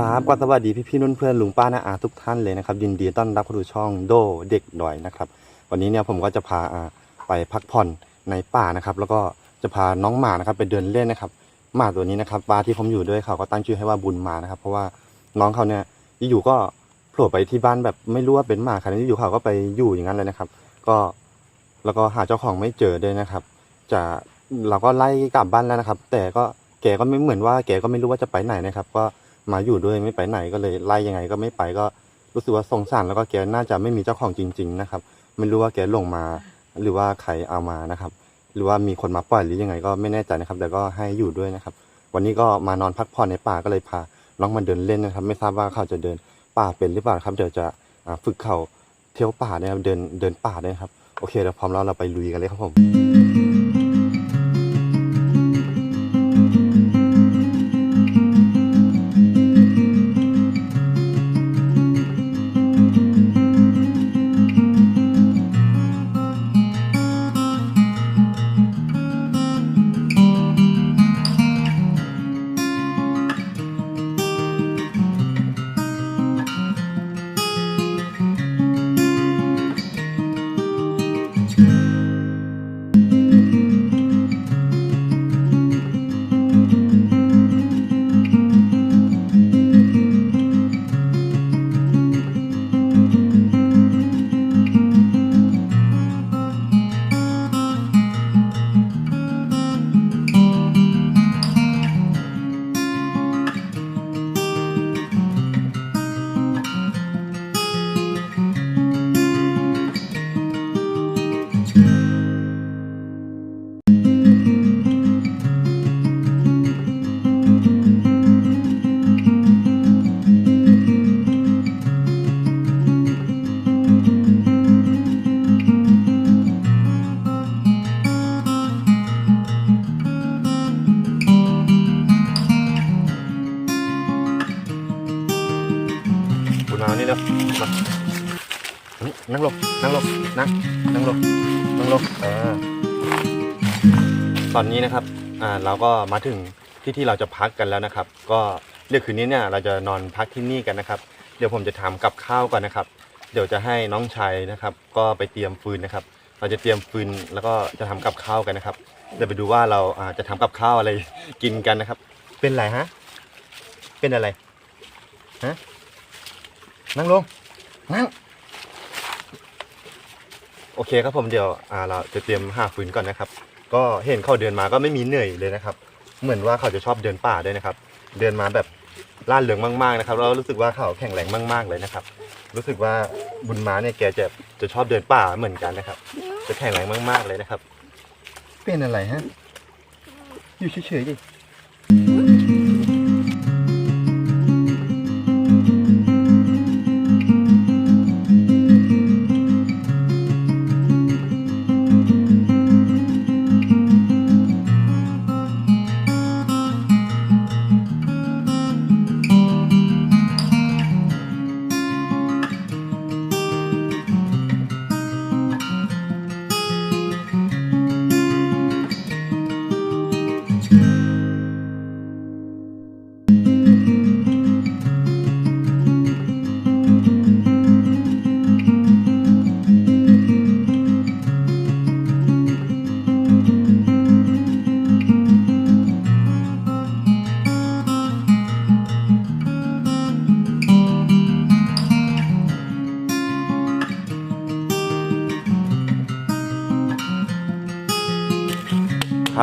ครับก็สวัสดีพี่พี่นุ่นเพื่อนลุงป้าน้าอาทุกท่านเลยนะครับยินดีต้อนรับเข้าสู่ช่องโดเด็กดอยนะครับ วันนี้เนี่ยผมก็จะพาอาไปพักผ่อนในป่านะครับ แล้วก็จะพาน้องหมานะครับไปเดินเล่นนะครับหมาตัวนี้นะครับป้าที่ผมอยู่ด้วยเขาก็ตั้งชื่อให้ว่าบุญมานะครับ เพราะว่าน้องเขาเนี่ยอยู่ก็โผล่ไปที่บ้านแบบไม่รู้ว่าเป็นหมาใครอยู่เขาก็ไปอยู่อย่างนั้นเลยนะครับ ก็แล้วก็หาเจ้าของไม่เจอด้วยนะครับ จะเราก็ไล่กลับบ้านแล้วนะครับ แต่ก็แกก็ไม่เหมือนว่าแกก็ไม่รู้ว่าจะไปไหนนะครับ ก็ มาอยู่ด้วยไม่ไปไหนก็เลยไล่ยังไงก็ไม่ไปก็รู้สึกว่าสงสารแล้วก็แกน่าจะไม่มีเจ้าของจริง ๆ นะครับ ไม่รู้ว่าแกหลงมา หรือว่าใครเอามานะครับ หรือว่ามีคนมาปล่อยหรือยังไงก็ไม่แน่ใจนะครับ แต่ก็ให้อยู่ด้วยนะครับ วันนี้ก็มานอนพักผ่อนในป่าก็เลยพาน้องมาเดินเล่นนะครับ ไม่ทราบว่าเขาจะเดินป่าเป็นหรือเปล่าครับเดี๋ยวจะฝึกเขาเที่ยวป่านะครับเดินเดินป่านะครับ โอเคเราพร้อมแล้วเราไปลุยกันเลยครับผม มานั่งลงนั่งลงนั่งนั่งลงนั่งลงเออตอนนี้นะครับอ่าเราก็มาถึงที่ที่เราจะพักกันแล้วนะครับ ก็เรื่องคืนนี้เนี่ยเราจะนอนพักที่นี่กันนะครับ เดี๋ยวผมจะทำกับข้าวก่อนนะครับ เดี๋ยวจะให้น้องชายนะครับ ก็ไปเตรียมฟืนนะครับ เราจะเตรียมฟืนแล้วก็จะทำกับข้าวกันนะครับ เดี๋ยวไปดูว่าเราอ่าจะทำกับข้าวอะไรกินกันนะครับ เป็นไรฮะ เป็นอะไรฮะ นั่งลง นั่ง โอเคครับผมเดี๋ยวอ่าเราจะเตรียมหาฟืนก่อนนะครับ ก็เห็นเขาเดินมาก็ไม่มีเหนื่อยเลยนะครับ เหมือนว่าเขาจะชอบเดินป่าด้วยนะครับ เดินมาแบบล่าเริงมากๆนะครับแล้วรู้สึกว่าเขาแข็งแรงมาก ๆเลยนะครับ รู้สึกว่าบุญมาเนี่ยแกจะจะชอบเดินป่าเหมือนกันนะครับ จะแข็งแรงมากๆเลยนะครับ เป็นอะไรฮะ อยู่เฉยๆดิ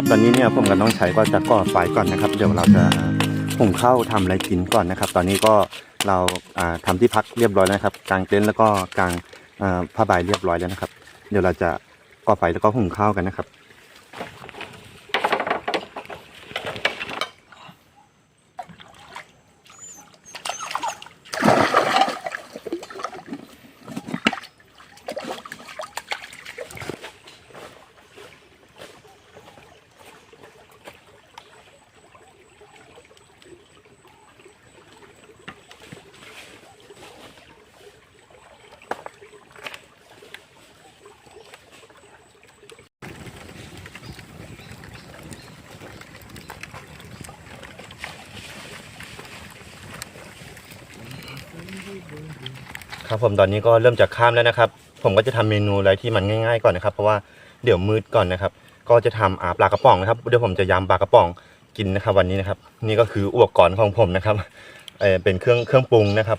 ตอนนี้เนี่ยผมกับน้องชายก็จะก่อไฟก่อนนะครับ เดี๋ยวเราจะหุงข้าวทำอะไรกินก่อนนะครับ ตอนนี้ก็เราอ่าทำที่พักเรียบร้อยแล้วนะครับกางเต็นท์แล้วก็กางอ่าผ้าใบเรียบร้อยแล้วนะครับ เดี๋ยวเราจะก่อไฟแล้วก็หุงข้าวกันนะครับ ครับผมตอนนี้ก็เริ่มจะข้ามแล้วนะครับ ผมก็จะทำเมนูอะไรที่มันง่ายๆก่อนนะครับ เพราะว่าเดี๋ยวมืดก่อนนะครับ ก็จะทำอาปลากระป๋องนะครับเดี๋ยวผมจะยำปลากระป๋องกินนะครับ วันนี้นะครับ นี่ก็คืออุปกรณ์ของผมนะครับเออเป็นเครื่องเครื่องปรุงนะครับ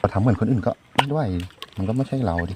เราทำเหมือนคนอื่นก็ไม่ด้วย มันก็ไม่ใช่เราดิ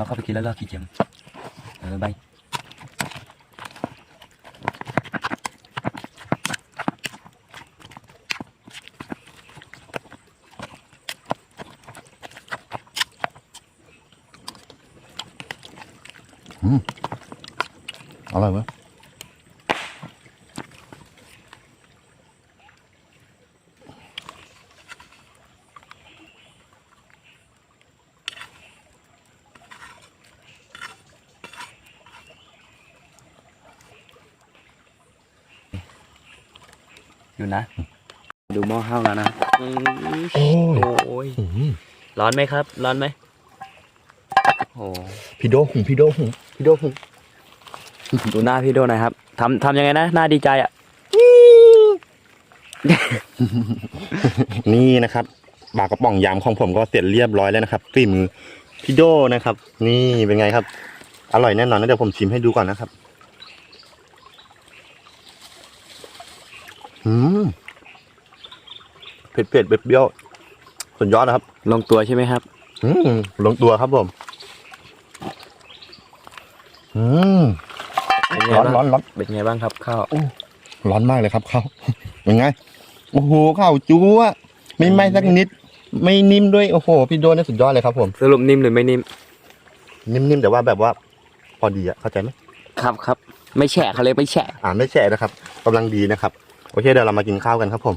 เราเข้าไปกินแล้วก็ขี้เกียจเออใบอร่อยไหม อยู่นะ ดูหม้อ ข้าวแล้วนะอืมโอ้ยโอ้ยร้อนไหมครับ ร้อนไหมโอ้พี่โดหุงพี่โดหุงพี่โดหุงดูหน้าพี่โดหน่อยครับทำทำยังไงนะ หน้าดีใจอะ นี่นะครับปลากระป๋องยำของผมก็เสร็จเรียบร้อยแล้วนะครับฝีมือพี่โดนะครับ นี่เป็นไงครับ อร่อยแน่นอนนะเดี๋ยวผมชิมให้ดูก่อนนะครับอืม เผ็ดเผ็ดๆเปรี้ยวๆสุดยอดนะครับ ลงตัวใช่ไหมครับอืมลงตัวครับผมอืมเป็นไงร้อนบ้างร้อนร้อนเป็นไงบ้างครับข้าวร้อนมากเลยครับข้าวเป็นไงโอ้โหข้าวจู๊อะไม่ไหม้สักนิด ไม่นิ่มด้วยโอ้โหพี่โดนี่สุดยอดเลยครับผม สรุปนิ่มหรือไม่นิ่มนิ่มๆแต่ว่าแบบว่า พอดีอะเข้าใจไหมครับครับ ไม่แฉะเขาเรียกไม่แฉะ อ่าไม่แฉะนะครับกำลังดีนะครับ โอเคเดี๋ยวเรามากินข้าวกันครับผม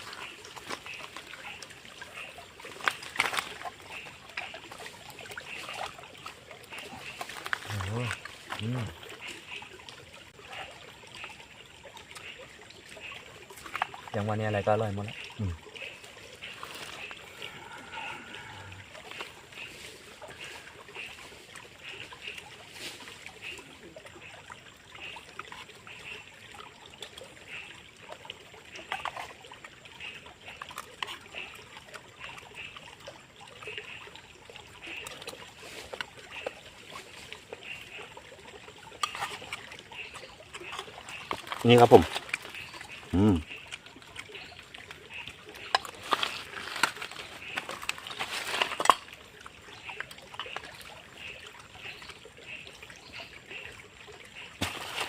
อย่างวันนี้อะไรก็อร่อยหมดแล้วนี่ครับผม อืม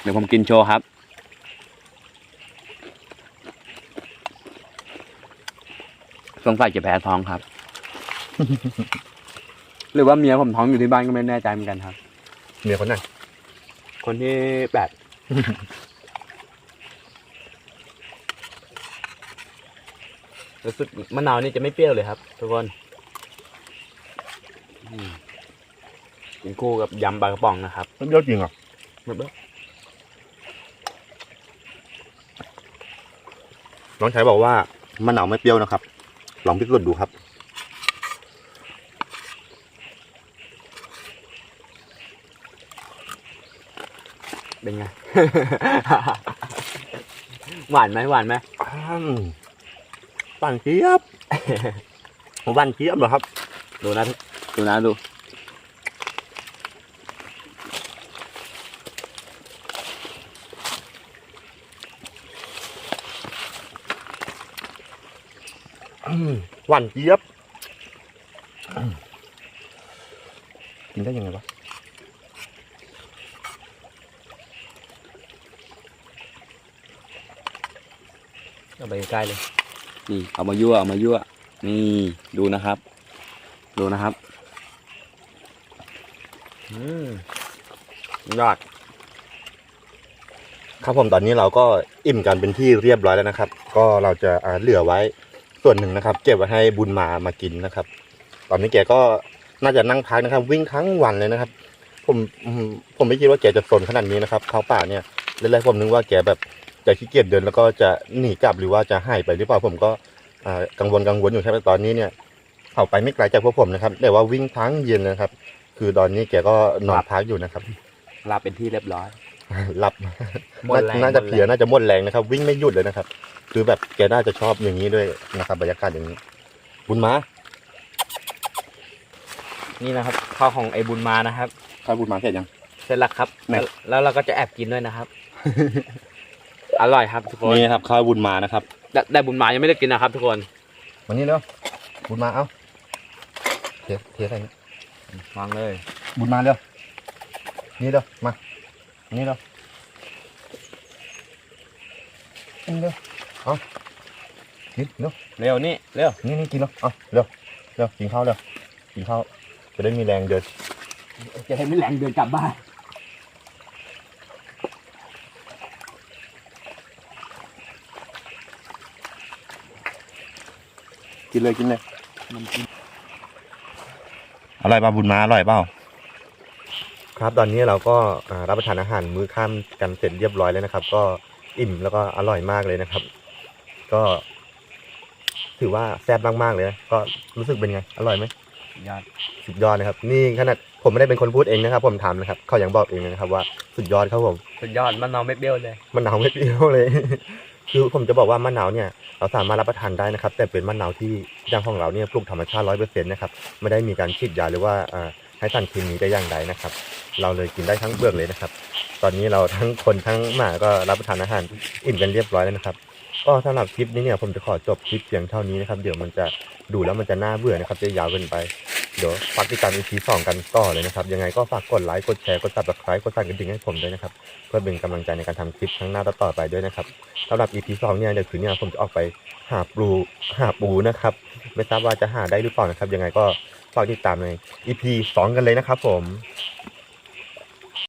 เดี๋ยวผมกินโชว์ครับ สงสัยจะแพ้ท้องครับ หรือว่าเมียผมท้องอยู่ที่บ้านก็ไม่แน่ใจเหมือนกันครับ เมียคนไหนคนที่แปดรู้สึกมะนาวนี่จะไม่เปรี้ยวเลยครับ ทุกคนอืมกินคู่กับยำปลากระป๋องนะครับ มันเยอะจริงเหรอหมดแล้ว น้องชายบอกว่ามะนาวไม่เปรี้ยวนะครับ ลองพิสูจน์ดูครับ เป็นไง หวานไหมหวานไหมอืมปั่นเจี๊ยบปั่นเจี๊ยบเหรอครับ ดูนะดูนะดู หวานเจี๊ยบอืมกินได้ยังไงวะเอาไปใกล้เลย นี่เอามายั่วเอามายั่ว นี่ดูนะครับ ดูนะครับอืมยอดครับผมตอนนี้เราก็อิ่มกันเป็นที่เรียบร้อยแล้วนะครับ ก็เราจะอ่าเหลือไว้ ส่วนหนึ่งนะครับ เก็บไว้ให้บุญมามากินนะครับ ตอนนี้แกก็น่าจะนั่งพักนะครับ วิ่งทั้งวันเลยนะครับ ผมผมไม่คิดว่าแกจะสนขนาดนี้นะครับเขาป่าเนี่ยแรกๆผมนึกว่าแกแบบจะขี้เกียจเดินแล้วก็จะหนีกลับหรือว่าจะหายไปหรือเปล่าผมก็กังวลกังวลอยู่ครับแต่ตอนนี้เนี่ยเขาไปไม่ไกลจากพวกผมนะครับแต่ว่าวิ่งทั้งเย็นนะครับ คือตอนนี้แกก็นอนพักอยู่นะครับลาเป็นที่เรียบร้อย หลับหมดแรงน่าจะหมดแรง เพลียน่าจะหมดแรงนะครับ วิ่งไม่หยุดเลยนะครับ คือแบบแกน่าจะชอบอย่างนี้ด้วยนะครับบรรยากาศอย่างนี้ บุญมานี่นะครับข้าวของไอ้บุญมานะครับ ข้าวบุญมาเสร็จยัง เสร็จแล้วครับไหนแล้วแล้วเราก็จะแอบกินด้วยนะครับ อร่อยครับทุกคนนี่นะครับข้าวบุญมานะครับแต่แต่บุญมายังไม่ได้กินนะครับ ทุกคนวันนี้เร็วบุญมาเอาเทเทใส่นี่วางเลย บุญมาเร็วนี่เร็วมา นี่เร็วนี่เร็วเอากินเร็วเร็วนี่เร็วนี่นี่กินเร็วเอาเร็วเร็วกินข้าวเร็วกินข้าวจะได้มีแรงเดินจะให้ไม่แรงเดินกลับบ้านกินเลยกินเลยอร่อยป่ะบุญมาอร่อยเปล่า ครับตอนนี้เราก็อ่ารับประทานอาหารมื้อค่ำกันเสร็จเรียบร้อยแล้วนะครับ ก็อิ่มแล้วก็อร่อยมากเลยนะครับ ก็ ถือว่าแซ่บมากๆเลยนะก็รู้สึกเป็นไง อร่อยไหมยอดสุดยอดนะครับ นี่ขนาดผมไม่ได้เป็นคนพูดเองนะครับ ผมถามนะครับเขายังบอกเองนะครับ ว่าสุดยอดครับผมสุดยอดมะนาวไม่เปรี้ยวเลยมะนาวไม่เปรี้ยวเลย คือผมจะบอกว่ามะนาวเนี่ย เราสามารถรับประทานได้นะครับ แต่เป็นมะนาวที่อย่างของเราเนี่ยปลูกธรรมชาติร้อยเปอร์เซ็นต์นะครับไม่ได้มีการฉีดยาหรือว่า ให้สารเคมีได้อย่างใดนะครับ เราเลยกินได้ทั้งเปลือกเลยนะครับ ตอนนี้เราทั้งคนทั้งหมาก็รับประทานอาหารอิ่มกันเรียบร้อยแล้วนะครับ ก็สำหรับคลิปนี้เนี่ยผมจะขอจบคลิปเพียงเท่านี้นะครับ เดี๋ยวมันจะดูแล้วมันจะน่าเบื่อนะครับ จะยาวเกินไป เดี๋ยวฝากติดตาม EP สองกันต่อเลยนะครับ ยังไงก็ฝากกดไลค์ กดแชร์ กด subscribe กดสั่นกระดิ่งให้ผมด้วยนะครับ เพื่อเป็นกำลังใจในการทำคลิปครั้งหน้าต่อไปด้วยนะครับสำหรับ EP สองเนี่ยเดี๋ยวคืนนี้ผมจะออกไปหาปูหาปูนะครับ ไม่ทราบว่าจะหาได้หรือเปล่านะครับ ยังไงก็ ฝากติดตามใน EP สองกันเลยนะครับผม